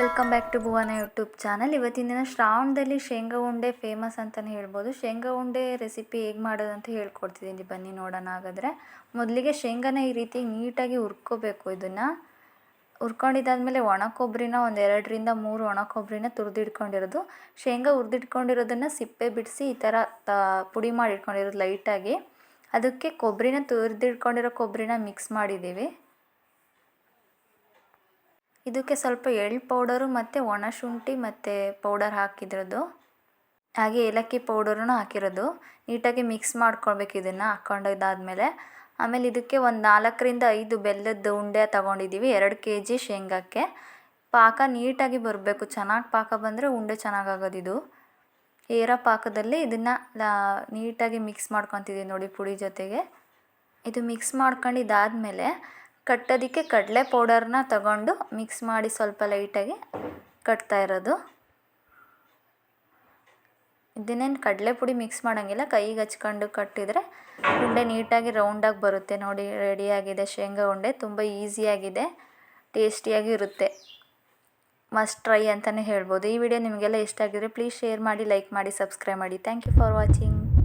Welcome back to Bhuvana YouTube channel. ಇವತ್ತಿನ ದಿನ ಶ್ರಾವಣದಲ್ಲಿ ಶೇಂಗಾ ಉಂಡೆ ಫೇಮಸ್ ಅಂತಲೇ ಹೇಳ್ಬೋದು. ಶೇಂಗಾ ಉಂಡೆ ರೆಸಿಪಿ ಹೇಗೆ ಮಾಡೋದು ಅಂತ ಹೇಳ್ಕೊಡ್ತಿದ್ದೀನಿ. ಬನ್ನಿ ನೋಡೋಣ ಹಾಗಾದರೆ. ಮೊದಲಿಗೆ ಶೇಂಗಾನ ಈ ರೀತಿ ನೀಟಾಗಿ ಹುರ್ಕೋಬೇಕು ಇದನ್ನು. ಹುರ್ಕೊಂಡಿದ್ದಾದ್ಮೇಲೆ ಒಣ ಕೊಬ್ಬರಿನ ಒಂದು ಎರಡರಿಂದ ಮೂರು ಒಣ ಕೊಬ್ಬರಿನ ತುರಿದಿಟ್ಕೊಂಡಿರೋದು. ಶೇಂಗಾ ಹುರಿದಿಟ್ಕೊಂಡಿರೋದನ್ನು ಸಿಪ್ಪೆ ಬಿಡಿಸಿ ಈ ಥರ ಪುಡಿ ಮಾಡಿ ಇಟ್ಕೊಂಡಿರೋದು ಲೈಟಾಗಿ. ಅದಕ್ಕೆ ಕೊಬ್ಬರಿನ ತುರಿದಿಟ್ಕೊಂಡಿರೋ ಕೊಬ್ಬರಿನ ಮಿಕ್ಸ್ ಮಾಡಿದ್ದೀವಿ. ಇದಕ್ಕೆ ಸ್ವಲ್ಪ ಎಳ್ಳು ಪೌಡರು ಮತ್ತು ಒಣಶುಂಠಿ ಮತ್ತು ಪೌಡರ್ ಹಾಕಿದ್ರದ್ದು ಹಾಗೆ ಏಲಕ್ಕಿ ಪೌಡರನ್ನು ಹಾಕಿರೋದು. ನೀಟಾಗಿ ಮಿಕ್ಸ್ ಮಾಡ್ಕೊಳ್ಬೇಕು ಇದನ್ನು ಹಾಕ್ಕೊಂಡಿದ್ದಾದಮೇಲೆ ಆಮೇಲೆ ಇದಕ್ಕೆ ಒಂದು ನಾಲ್ಕರಿಂದ ಐದು ಬೆಲ್ಲದ ಉಂಡೆ ತೊಗೊಂಡಿದ್ದೀವಿ ಎರಡು ಕೆ ಜಿ ಶೇಂಗಾಕ್ಕೆ. ಪಾಕ ನೀಟಾಗಿ ಬರಬೇಕು, ಚೆನ್ನಾಗಿ ಪಾಕ ಬಂದರೆ ಉಂಡೆ ಚೆನ್ನಾಗಾಗೋದಿದು ಏರ ಪಾಕದಲ್ಲಿ ಇದನ್ನು ನೀಟಾಗಿ ಮಿಕ್ಸ್ ಮಾಡ್ಕೊತಿದ್ದೀವಿ ನೋಡಿ ಪುಡಿ ಜೊತೆಗೆ. ಇದು ಮಿಕ್ಸ್ ಮಾಡ್ಕೊಂಡಿದ್ದಾದಮೇಲೆ ಕಟ್ಟೋದಕ್ಕೆ ಕಡಲೆ ಪೌಡರ್ನ ತಗೊಂಡು ಮಿಕ್ಸ್ ಮಾಡಿ ಸ್ವಲ್ಪ ಲೈಟಾಗಿ ಕಟ್ತಾ ಇರೋದು. ಇದನ್ನೇನು ಕಡಲೆ ಪುಡಿ ಮಿಕ್ಸ್ ಮಾಡೋಂಗಿಲ್ಲ, ಕೈಗೆ ಹಚ್ಕೊಂಡು ಕಟ್ಟಿದರೆ ಉಂಡೆ ನೀಟಾಗಿ ರೌಂಡಾಗಿ ಬರುತ್ತೆ ನೋಡಿ, ರೆಡಿಯಾಗಿದೆ. ಶೇಂಗಾ ಉಂಡೆ ತುಂಬ ಈಸಿಯಾಗಿದೆ, ಟೇಸ್ಟಿಯಾಗಿ ಇರುತ್ತೆ. ಮಸ್ಟ್ ಟ್ರೈ ಅಂತಲೇ ಹೇಳ್ಬೋದು. ಈ ವಿಡಿಯೋ ನಿಮಗೆಲ್ಲ ಇಷ್ಟ ಆಗಿದ್ರೆ ಪ್ಲೀಸ್ ಶೇರ್ ಮಾಡಿ, ಲೈಕ್ ಮಾಡಿ, ಸಬ್ಸ್ಕ್ರೈಬ್ ಮಾಡಿ. Thank you for watching.